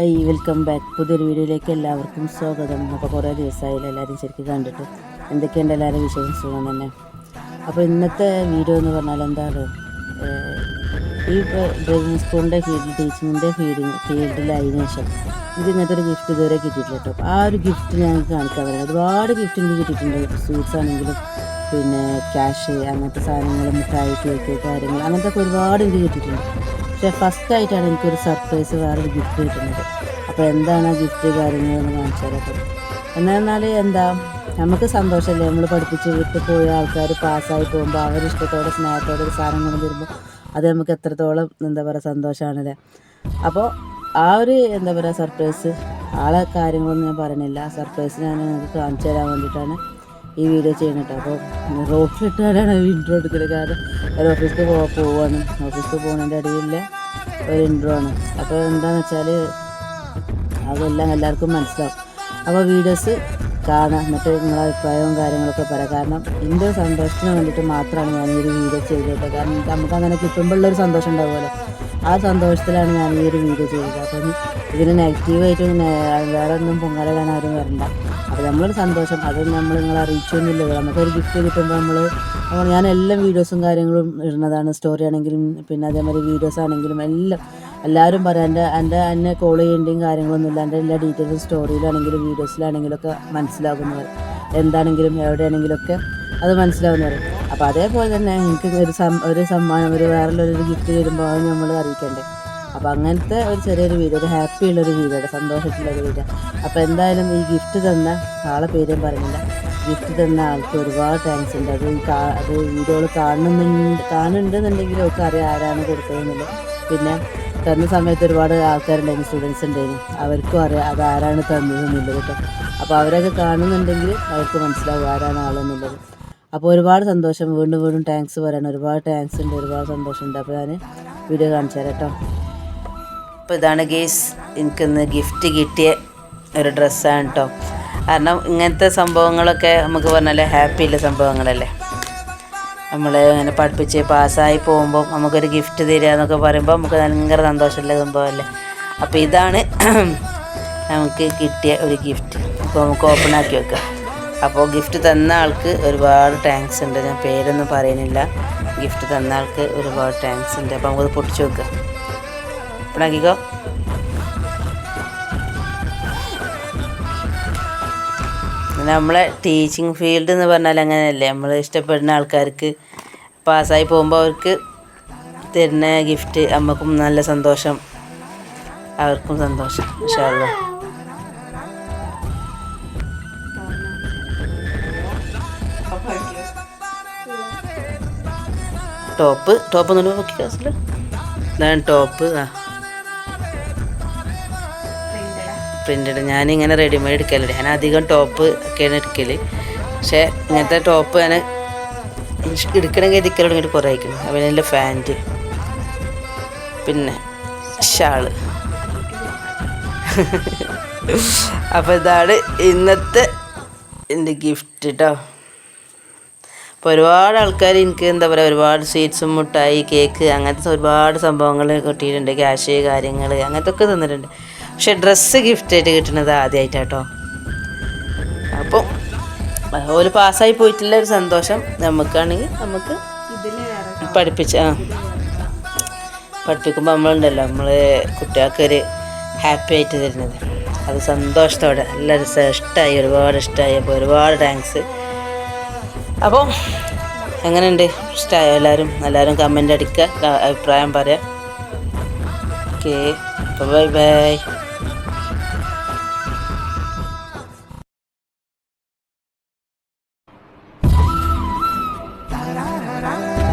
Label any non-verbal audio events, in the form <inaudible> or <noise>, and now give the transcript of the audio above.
High welcome back പുതിയൊരു വീഡിയോയിലേക്ക് എല്ലാവർക്കും സ്വാഗതം. അപ്പോൾ കുറേ ദിവസമായില്ല എല്ലാവരും ശരിക്കും കണ്ടിട്ട്. എന്തൊക്കെയുണ്ട് എല്ലാവരും വിശേഷം? സുഖം തന്നെ. അപ്പോൾ ഇന്നത്തെ വീഡിയോ എന്ന് പറഞ്ഞാൽ എന്താണ്? ഈ ഡ്രൈവിംഗ് സ്കൂളിന്റെ ഫീൽഡ് ടീച്ചിങ്ങിന്റെ ഫീൽഡിങ് ഫീൽഡിലായതിനു ശേഷം ഇത് ഇങ്ങനത്തെ ഒരു ഗിഫ്റ്റ് ഇതുവരെ കിട്ടിയിട്ടില്ല കേട്ടോ. ആ ഒരു ഗിഫ്റ്റ് ഞങ്ങൾക്ക് കാണിക്കാൻ പറയാം ഒരുപാട് ഗിഫ്റ്റ് എനിക്ക് കിട്ടിയിട്ടുണ്ട്. സ്വീറ്റ്സ് ആണെങ്കിലും പിന്നെ ക്യാഷ് അങ്ങനത്തെ സാധനങ്ങൾ മിഠായി കേക്ക് കാര്യങ്ങൾ അങ്ങനത്തെ ഒരുപാട് എനിക്ക് കിട്ടിയിട്ടുണ്ട്. പക്ഷേ ഫസ്റ്റ് ആയിട്ടാണ് എനിക്കൊരു സർപ്രൈസ് വേറൊരു ഗിഫ്റ്റ് കിട്ടുന്നത്. അപ്പോൾ എന്താണ് ആ ഗിഫ്റ്റ് കാര്യങ്ങളെന്ന് കാണിച്ചു എന്നാൽ എന്താ നമുക്ക് സന്തോഷമല്ലേ? നമ്മൾ പഠിപ്പിച്ച് വിട്ട് പോയ ആൾക്കാർ പാസ്സായി പോകുമ്പോൾ അവരിഷ്ടത്തോടെ സ്നേഹത്തോടെ ഒരു സാധനം കൊണ്ട് വരുമ്പോൾ അത് നമുക്ക് എത്രത്തോളം എന്താ പറയുക സന്തോഷമാണല്ലേ? അപ്പോൾ ആ ഒരു എന്താ പറയുക സർപ്രൈസ് ആളെ കാര്യങ്ങളൊന്നും ഞാൻ പറഞ്ഞില്ല. സർപ്രൈസ് ഞാൻ നിങ്ങൾക്ക് കാണിച്ചു തരാൻ വേണ്ടിയിട്ടാണ് ഈ വീഡിയോ ചെയ്യുന്നത് അപ്പോൾ റോട്ടിലിട്ടാണ് ഇൻട്രോ എടുക്കൽ. കാരണം ഒരു ഓഫീസിൽ പോവാണ്. ഓഫീസിൽ പോകുന്നതിന്റെ അടിയിൽ ഒരു ഇൻട്രോ ആണ്. അപ്പോൾ എന്താണെന്ന് വെച്ചാൽ അതെല്ലാം എല്ലാവർക്കും മനസ്സിലാവും. അപ്പോൾ വീഡിയോസ് കാണാം. എന്നിട്ട് നിങ്ങളെ അഭിപ്രായവും കാര്യങ്ങളൊക്കെ പറയാം കാരണം എന്റെ ഒരു സന്തോഷത്തിന് വേണ്ടിയിട്ട് മാത്രമാണ് ഞാൻ ഈ ഒരു വീഡിയോ ചെയ്തത്. കാരണം നമുക്ക് അങ്ങനെ കിട്ടുമ്പോഴുള്ളൊരു സന്തോഷം ഉണ്ടാവുമല്ലോ. ആ സന്തോഷത്തിലാണ് ഞാൻ ഈ ഒരു വീഡിയോ ചെയ്തത്. അപ്പം ഇതിന് നെഗറ്റീവായിട്ട് വേറെ ഒന്നും പൊങ്കാലയിടാൻ ആരും വരണ്ട. അപ്പോൾ നമ്മളൊരു സന്തോഷം. അത് നമ്മൾ നിങ്ങളെ അറിയിച്ചൊന്നുമില്ല നമുക്കൊരു ഗിഫ്റ്റ് കിട്ടുമ്പോൾ നമ്മൾ ഞാൻ എല്ലാ വീഡിയോസും കാര്യങ്ങളും ഇടുന്നതാണ്. സ്റ്റോറി ആണെങ്കിലും പിന്നെ അതേമാതിരി വീഡിയോസ് ആണെങ്കിലും എല്ലാം എല്ലാവരും പറയാം. എന്റെ എന്റെ എന്നെ കോൾ ചെയ്യേണ്ടിയും കാര്യങ്ങളൊന്നുമില്ല. എന്റെ എല്ലാ ഡീറ്റെയിൽസും സ്റ്റോറിയിലാണെങ്കിലും വീഡിയോസിലാണെങ്കിലും ഒക്കെ മനസ്സിലാകുന്നവർ. എന്താണെങ്കിലും എവിടെയാണെങ്കിലും ഒക്കെ അത് മനസ്സിലാവുന്നവർ അപ്പോൾ അതേപോലെ തന്നെ എനിക്ക് ഒരു ഒരു സമ്മാനം ഒരു വേറെ ഒരു ഗിഫ്റ്റ് തരുമ്പോൾ അത് നമ്മൾ അറിയിക്കണ്ടേ. അപ്പോൾ അങ്ങനത്തെ ഒരു ചെറിയൊരു വീഡിയോ ഒരു ഹാപ്പി ഉള്ളൊരു വീഡിയോ സന്തോഷത്തിലൊരു വീഡിയോ അപ്പോൾ എന്തായാലും ഈ ഗിഫ്റ്റ് തന്ന ആളെ പേരും പറഞ്ഞില്ല ഗിഫ്റ്റ് തന്ന ആൾക്ക് ഒരുപാട് താങ്ക്സ് ഉണ്ട്. അത് അത് വീഡിയോകൾ കാണുന്നുണ്ട് കാണുന്നുണ്ടെന്നുണ്ടെങ്കിൽ ഒക്കെ അറിയാം ആരാണ് കൊടുത്തതെന്നുള്ളത്. പിന്നെ തന്ന സമയത്ത് ഒരുപാട് ആൾക്കാരുണ്ടായിരുന്നു സ്റ്റുഡൻസ് ഉണ്ടായിരുന്നു. അവർക്കും അറിയാം അത് ആരാണ് തന്നതെന്നുള്ളത് കേട്ടോ. അപ്പോൾ അവരൊക്കെ കാണുന്നുണ്ടെങ്കിൽ അവർക്ക് മനസ്സിലാവും ആരാണ് ആളെന്നുള്ളത്. അപ്പോൾ ഒരുപാട് സന്തോഷം. വീണ്ടും വീണ്ടും താങ്ക്സ് പറയണം. ഒരുപാട് താങ്ക്സ് ഉണ്ട് ഒരുപാട് സന്തോഷമുണ്ട്. അപ്പോൾ ഞാൻ വീഡിയോ കാണിച്ചു തരാം കേട്ടോ. അപ്പോൾ ഇതാണ് ഗേസ് എനിക്കിന്ന് ഗിഫ്റ്റ് കിട്ടിയ ഒരു ഡ്രസ്സാണ് കേട്ടോ കാരണം ഇങ്ങനത്തെ സംഭവങ്ങളൊക്കെ നമുക്ക് പറഞ്ഞാൽ ഹാപ്പി ഉള്ള സംഭവങ്ങളല്ലേ. നമ്മൾ ഇങ്ങനെ പഠിപ്പിച്ച് പാസ്സായി പോകുമ്പോൾ നമുക്കൊരു ഗിഫ്റ്റ് തരിക എന്നൊക്കെ പറയുമ്പോൾ നമുക്ക് ഭയങ്കര സന്തോഷമുള്ള സംഭവമല്ലേ. അപ്പോൾ ഇതാണ് <clears throat> നമുക്ക് കിട്ടിയ ഒരു ഗിഫ്റ്റ് അപ്പോൾ നമുക്ക് ഓപ്പൺ ആക്കി വെക്കാം. അപ്പോൾ ഗിഫ്റ്റ് തന്ന ആൾക്ക് ഒരുപാട് താങ്ക്സ് ഉണ്ട്. ഞാൻ പേരൊന്നും പറയുന്നില്ല. ഗിഫ്റ്റ് തന്ന ആൾക്ക് ഒരുപാട് താങ്ക്സ് ഉണ്ട്. അപ്പോൾ നമുക്കത് പൊട്ടിച്ച് വെക്കാം. ഓപ്പൺ ആക്കിക്കോ നമ്മളെ ടീച്ചിങ് ഫീൽഡ് എന്ന് പറഞ്ഞാൽ അങ്ങനെയല്ലേ? നമ്മൾ ഇഷ്ടപ്പെടുന്ന ആൾക്കാർക്ക് പാസ്സായി പോകുമ്പോൾ അവർക്ക് തരുന്ന ഗിഫ്റ്റ് നമുക്കും നല്ല സന്തോഷം. അവർക്കും സന്തോഷം ഇൻഷാല്ല ടോപ്പ് ടോപ്പ് നോക്കി ക്ലാസ്സിൽ ഇതാണ് ടോപ്പ് ആ. പ്രിന്റഡ് ഞാനിങ്ങനെ റെഡിമെയ്ഡ് എടുക്കലുണ്ട്. ഞാൻ അധികം ടോപ്പ് ഒക്കെയാണ് എടുക്കൽ പക്ഷേ ഇങ്ങനത്തെ ടോപ്പ് ഞാൻ എടുക്കണമെങ്കിൽ എടുക്കൽ തുടങ്ങിയിട്ട് കുറേ അയക്കണം അതുപോലെ എന്റെ ഫാന്റ് പിന്നെ ഷാൾ അപ്പോൾ ഇതാണ് ഇന്നത്തെ എന്റെ ഗിഫ്റ്റ് കേട്ടോ അപ്പോൾ ഒരുപാട് ആൾക്കാർ എനിക്ക് എന്താ പറയുക ഒരുപാട് സ്വീറ്റ്സും മുട്ടായി കേക്ക് അങ്ങനത്തെ ഒരുപാട് സംഭവങ്ങൾ കിട്ടിയിട്ടുണ്ട്. ക്യാഷ് കാര്യങ്ങൾ അങ്ങനത്തെ ഒക്കെ തന്നിട്ടുണ്ട്. പക്ഷെ ഡ്രസ്സ് ഗിഫ്റ്റായിട്ട് കിട്ടുന്നത് ആദ്യമായിട്ടാട്ടോ അപ്പം ഒരു പാസ്സായി പോയിട്ടുള്ള ഒരു സന്തോഷം നമുക്കാണെങ്കിൽ നമുക്ക് പഠിപ്പിച്ച ആ. പഠിപ്പിക്കുമ്പോൾ നമ്മളുണ്ടല്ലോ നമ്മൾ കുട്ടികൾക്കൊരു ഹാപ്പി ആയിട്ട് തരുന്നത്. അത് സന്തോഷത്തോടെ രസം ഇഷ്ടമായി ഒരുപാട് ഇഷ്ടമായി അപ്പോൾ ഒരുപാട് താങ്ക്സ് അപ്പോൾ എങ്ങനെയുണ്ട്? ഇഷ്ടമായോ എല്ലാവരും എല്ലാവരും കമന്റ് അടിക്കുക അഭിപ്രായം പറയാം. ഓക്കെ അപ്പോൾ bye bye da da da